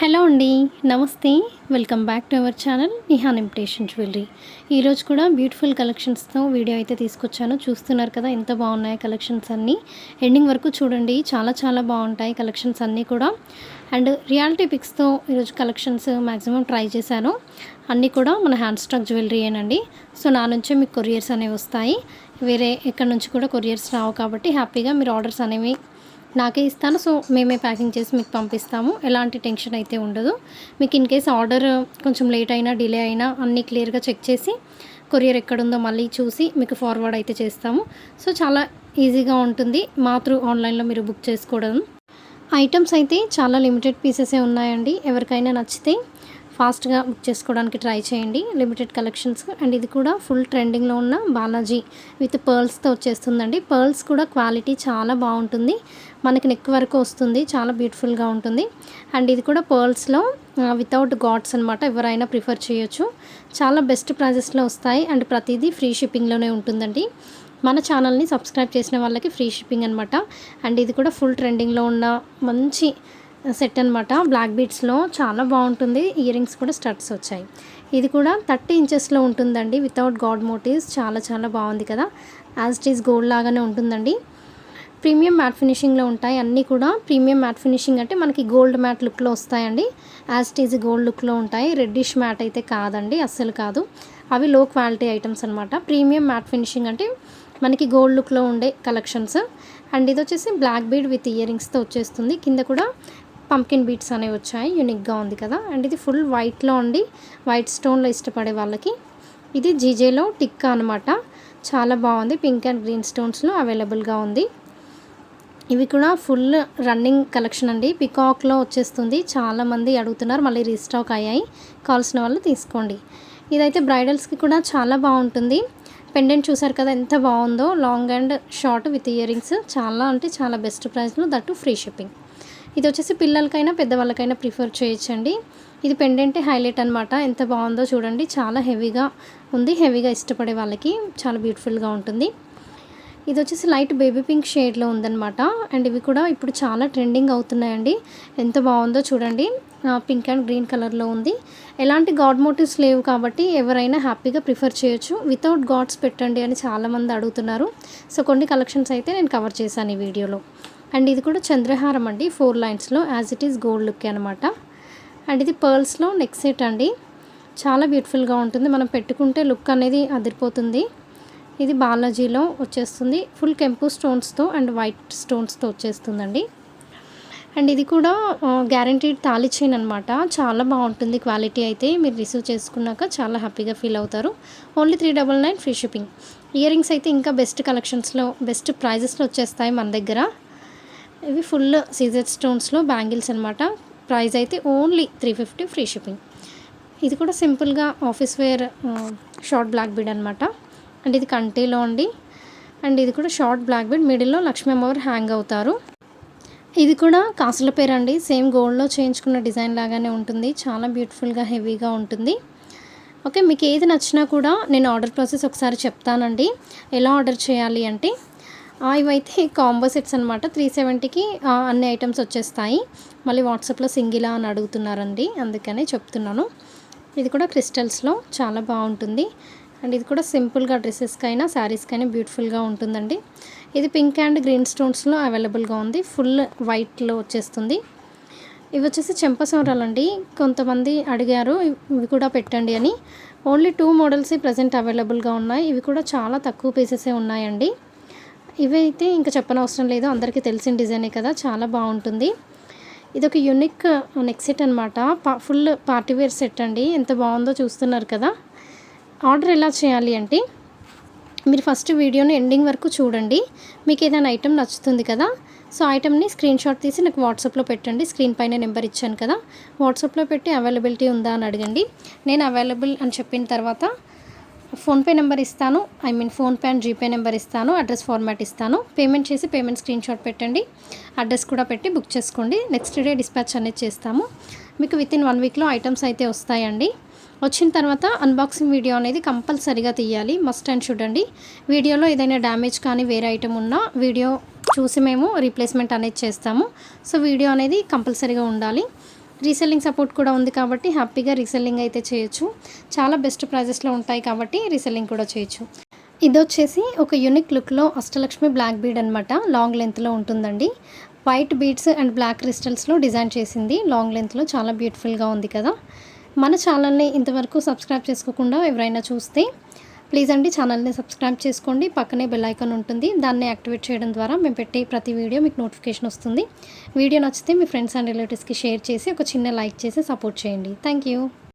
Hello అండి నమస్తే. Welcome back to our channel Nihan imitation jewellery. ఈరోజు కూడా బ్యూటిఫుల్ కలెక్షన్స్తో వీడియో అయితే తీసుకొచ్చాను. చూస్తున్నారు కదా ఎంత బాగున్నాయి కలెక్షన్స్ అన్నీ. ఎండింగ్ వరకు చూడండి చాలా చాలా బాగుంటాయి కలెక్షన్స్ అన్నీ కూడా. అండ్ రియాలిటీ పిక్స్తో ఈరోజు కలెక్షన్స్ మ్యాక్సిమం ట్రై చేశాను. అన్నీ కూడా మన హ్యాండ్ స్టాక్ జ్యువెలరీ సో నా నుంచే మీకు కొరియర్స్ అనేవి వస్తాయి. వేరే ఎక్కడి నుంచి కూడా కొరియర్స్ రావు కాబట్టి హ్యాపీగా మీరు ఆర్డర్స్ అనేవి నాకే ఇస్తాను. సో మేమే ప్యాకింగ్ చేసి మీకు పంపిస్తాము. ఎలాంటి టెన్షన్ అయితే ఉండదు. మీకు ఇన్ కేస్ ఆర్డర్ కొంచెం లేట్ అయినా డిలే అయినా అన్నీ క్లియర్గా చెక్ చేసి కొరియర్ ఎక్కడుందో మళ్ళీ చూసి మీకు ఫార్వర్డ్ అయితే చేస్తాము. సో చాలా ఈజీగా ఉంటుంది. మా త్రూ ఆన్లైన్లో మీరు బుక్ చేసుకోవడం. ఐటమ్స్ అయితే చాలా లిమిటెడ్ పీసెసే ఉన్నాయండి. ఎవరికైనా నచ్చితే ఫాస్ట్గా బుక్ చేసుకోవడానికి ట్రై చేయండి. లిమిటెడ్ కలెక్షన్స్ అండ్ ఇది కూడా ఫుల్ ట్రెండింగ్లో ఉన్న బాలాజీ విత్ పర్ల్స్తో వచ్చేస్తుందండి. పర్ల్స్ కూడా క్వాలిటీ చాలా బాగుంటుంది. మనకి నెక్ వరకు వస్తుంది. చాలా బ్యూటిఫుల్గా ఉంటుంది. అండ్ ఇది కూడా పర్ల్స్లో వితౌట్ గాడ్స్ అనమాట ఎవరైనా ప్రిఫర్ చేయొచ్చు. చాలా బెస్ట్ ప్రైజెస్లో వస్తాయి. అండ్ ప్రతిదీ ఫ్రీ షిప్పింగ్లోనే ఉంటుందండి. మన ఛానల్ని సబ్స్క్రైబ్ చేసిన వాళ్ళకి ఫ్రీ షిప్పింగ్ అనమాట అండ్ ఇది కూడా ఫుల్ ట్రెండింగ్లో ఉన్న మంచి సెట్ అనమాట బ్లాక్ బీడ్స్లో చాలా బాగుంటుంది. ఇయర్ రింగ్స్ కూడా స్టడ్స్ వచ్చాయి. ఇది కూడా థర్టీ ఇంచెస్లో ఉంటుందండి. వితౌట్ గాడ్ మోటివ్స్ చాలా చాలా బాగుంది కదా. యాజ్ ఇట్ ఈస్ గోల్డ్ లాగానే ఉంటుందండి. ప్రీమియం మ్యాట్ ఫినిషింగ్లో ఉంటాయి. అన్నీ కూడా ప్రీమియం మ్యాట్ ఫినిషింగ్ అంటే మనకి గోల్డ్ మ్యాట్ లుక్లో వస్తాయండి. యాజ్ ఇట్ ఈజ్ గోల్డ్ లుక్లో ఉంటాయి. రెడ్డిష్ మ్యాట్ అయితే కాదండి. అస్సలు కాదు. అవి లో క్వాలిటీ ఐటమ్స్ అనమాట ప్రీమియం మ్యాట్ ఫినిషింగ్ అంటే మనకి గోల్డ్ లుక్లో ఉండే కలెక్షన్స్. అండ్ ఇది వచ్చేసి బ్లాక్ బీడ్ విత్ ఇయర్ రింగ్స్తో వచ్చేస్తుంది. కింద కూడా పంకిన్ బీట్స్ అనేవి వచ్చాయి. యూనిక్గా ఉంది కదా. అండ్ ఇది ఫుల్ వైట్లో ఉండి వైట్ స్టోన్లో ఇష్టపడే వాళ్ళకి. ఇది జీజేలో టిక్కా అనమాట చాలా బాగుంది. పింక్ అండ్ గ్రీన్ స్టోన్స్లో అవైలబుల్గా ఉంది. ఇవి కూడా ఫుల్ రన్నింగ్ కలెక్షన్ అండి. పికాక్లో వచ్చేస్తుంది. చాలామంది అడుగుతున్నారు. మళ్ళీ రీస్టాక్ అయ్యాయి. కావాల్సిన వాళ్ళు తీసుకోండి. ఇదైతే బ్రైడల్స్కి కూడా చాలా బాగుంటుంది. పెండెంట్ చూసారు కదా ఎంత బాగుందో. Long and short with ear rings చాలా అంటే చాలా బెస్ట్ ప్రైస్లో దట్టు ఫ్రీ షిప్పింగ్ ఇది వచ్చేసి పిల్లలకైనా పెద్దవాళ్ళకైనా ప్రిఫర్ చేయొచ్చండి. ఇది పెండెంటే హైలైట్ అనమాట ఎంత బాగుందో చూడండి. చాలా హెవీగా ఉంది. హెవీగా ఇష్టపడే వాళ్ళకి చాలా బ్యూటిఫుల్గా ఉంటుంది. ఇది వచ్చేసి లైట్ బేబీ పింక్ షేడ్లో ఉందన్నమాట. అండ్ ఇవి కూడా ఇప్పుడు చాలా ట్రెండింగ్ అవుతున్నాయండి. ఎంత బాగుందో చూడండి. పింక్ అండ్ గ్రీన్ కలర్లో ఉంది. ఎలాంటి గాడ్ మోటివ్స్ లేవు కాబట్టి ఎవరైనా హ్యాపీగా ప్రిఫర్ చేయొచ్చు. వితౌట్ గాడ్స్ పెట్టండి అని చాలామంది అడుగుతున్నారు. సో కొన్ని కలెక్షన్స్ అయితే నేను కవర్ చేశాను ఈ వీడియోలో. అండ్ ఇది కూడా చంద్రహారం అండి. ఫోర్ లైన్స్లో as it is gold look అనమాట అండ్ ఇది పర్ల్స్లో నెక్ సెట్ అండి. చాలా బ్యూటిఫుల్గా ఉంటుంది. మనం పెట్టుకుంటే లుక్ అనేది అదిరిపోతుంది. ఇది బాలాజీలో వచ్చేస్తుంది. ఫుల్ కెంపు స్టోన్స్తో అండ్ వైట్ స్టోన్స్తో వచ్చేస్తుందండి. అండ్ ఇది కూడా గ్యారంటీడ్ తాళి చైన్ అనమాట చాలా బాగుంటుంది క్వాలిటీ అయితే. మీరు రిసీవ్ చేసుకున్నాక చాలా హ్యాపీగా ఫీల్ అవుతారు. Only three double nine free shipping ear rings అయితే ఇంకా బెస్ట్ కలెక్షన్స్లో బెస్ట్ ప్రైజెస్లో వచ్చేస్తాయి మన దగ్గర. ఇవి ఫుల్ సీజర్ స్టోన్స్లో బ్యాంగిల్స్ అనమాట ప్రైస్ అయితే only three fifty free shipping. ఇది కూడా సింపుల్గా office wear short black bead అనమాట అండ్ ఇది కంటీలో అండి. అండ్ ఇది కూడా షార్ట్ బ్లాక్ బీడ్ మిడిల్లో లక్ష్మీ అమ్మవారు హ్యాంగ్ అవుతారు. ఇది కూడా కాసుల పేరు అండి. సేమ్ గోల్డ్లో చేయించుకున్న డిజైన్ లాగానే ఉంటుంది. చాలా బ్యూటిఫుల్గా హెవీగా ఉంటుంది. ఓకే మీకు ఏది నచ్చినా కూడా నేను ఆర్డర్ ప్రాసెస్ ఒకసారి చెప్తానండి. ఎలా ఆర్డర్ చేయాలి అంటే ఇవైతే కాంబో సెట్స్ అనమాట త్రీ సెవెంటీకి అన్ని ఐటమ్స్ వచ్చేస్తాయి. మళ్ళీ వాట్సాప్లో సింగిలా అని అడుగుతున్నారండి. అందుకనే చెప్తున్నాను. ఇది కూడా క్రిస్టల్స్లో చాలా బాగుంటుంది. అండ్ ఇది కూడా సింపుల్గా డ్రెస్సెస్కైనా శారీస్కైనా బ్యూటిఫుల్గా ఉంటుందండి. ఇది పింక్ అండ్ గ్రీన్ స్టోన్స్లో అవైలబుల్గా ఉంది. ఫుల్ వైట్లో వచ్చేస్తుంది. ఇవి వచ్చేసి చెంపసోరాలండి కొంతమంది అడిగారు ఇవి కూడా పెట్టండి అని. ఓన్లీ టూ మోడల్స్ ప్రజెంట్ అవైలబుల్గా ఉన్నాయి. ఇవి కూడా చాలా తక్కువ పీసెసే ఉన్నాయండి. ఇవి అయితే ఇంకా చెప్పనవసరం లేదు. అందరికీ తెలిసిన డిజైనే కదా. చాలా బాగుంటుంది. ఇది ఒక యూనిక్ నెక్ సెట్ అనమాట ఫుల్ పార్టీవేర్ సెట్ అండి. ఎంత బాగుందో చూస్తున్నారు కదా. ఆర్డర్ ఎలా చేయాలి అంటే మీరు ఫస్ట్ వీడియోని ఎండింగ్ వరకు చూడండి. మీకు ఏదైనా ఐటెం నచ్చుతుంది కదా. సో ఐటెంని స్క్రీన్ షాట్ తీసి నాకు వాట్సాప్లో పెట్టండి. స్క్రీన్ పైన నెంబర్ ఇచ్చాను కదా. వాట్సాప్లో పెట్టి అవైలబిలిటీ ఉందా అని అడగండి. నేను అవైలబుల్ అని చెప్పిన తర్వాత ఫోన్పే నెంబర్ ఇస్తాను. I mean PhonePe and GPay number ఇస్తాను. అడ్రస్ ఫార్మాట్ ఇస్తాను. పేమెంట్ చేసి పేమెంట్ స్క్రీన్ షాట్ పెట్టండి. అడ్రస్ కూడా పెట్టి బుక్ చేసుకోండి. నెక్స్ట్ డే డిస్పాచ్ అనేది చేస్తాము. మీకు విత్ ఇన్ వన్ వీక్లో ఐటమ్స్ అయితే వస్తాయండి. వచ్చిన తర్వాత అన్బాక్సింగ్ వీడియో అనేది కంపల్సరీగా తీయాలి. మస్ట్ అండ్ చూడండి వీడియోలో ఏదైనా డ్యామేజ్ కానీ వేరే ఐటెం ఉన్నా వీడియో చూసి మేము రీప్లేస్మెంట్ అనేది చేస్తాము. సో వీడియో అనేది కంపల్సరీగా ఉండాలి. రీసెల్లింగ్ సపోర్ట్ కూడా ఉంది కాబట్టి హ్యాపీగా రీసెల్లింగ్ అయితే చేయొచ్చు. చాలా బెస్ట్ ప్రైజెస్లో ఉంటాయి కాబట్టి రీసెల్లింగ్ కూడా చేయొచ్చు. ఇది వచ్చేసి ఒక యూనిక్ లుక్లో అష్టలక్ష్మి బ్లాక్ బీడ్ అనమాట లాంగ్ లెంత్లో ఉంటుందండి. వైట్ బీడ్స్ అండ్ బ్లాక్ క్రిస్టల్స్లో డిజైన్ చేసింది. లాంగ్ లెంత్లో చాలా బ్యూటిఫుల్గా ఉంది కదా. మన ఛానల్ని ఇంతవరకు సబ్స్క్రైబ్ చేసుకోకుండా ఎవరైనా చూస్తే ప్లీజ్ అండి ఛానల్ని సబ్స్క్రైబ్ చేసుకోండి. పక్కనే బెల్ ఐకాన్ ఉంటుంది. దాన్ని యాక్టివేట్ చేయడం ద్వారా మేము పెట్టే ప్రతి వీడియో మీకు నోటిఫికేషన్ వస్తుంది. వీడియో నచ్చితే మీ ఫ్రెండ్స్ అండ్ రిలేటివ్స్కి షేర్ చేసి ఒక చిన్న లైక్ చేసి సపోర్ట్ చేయండి. Thank you.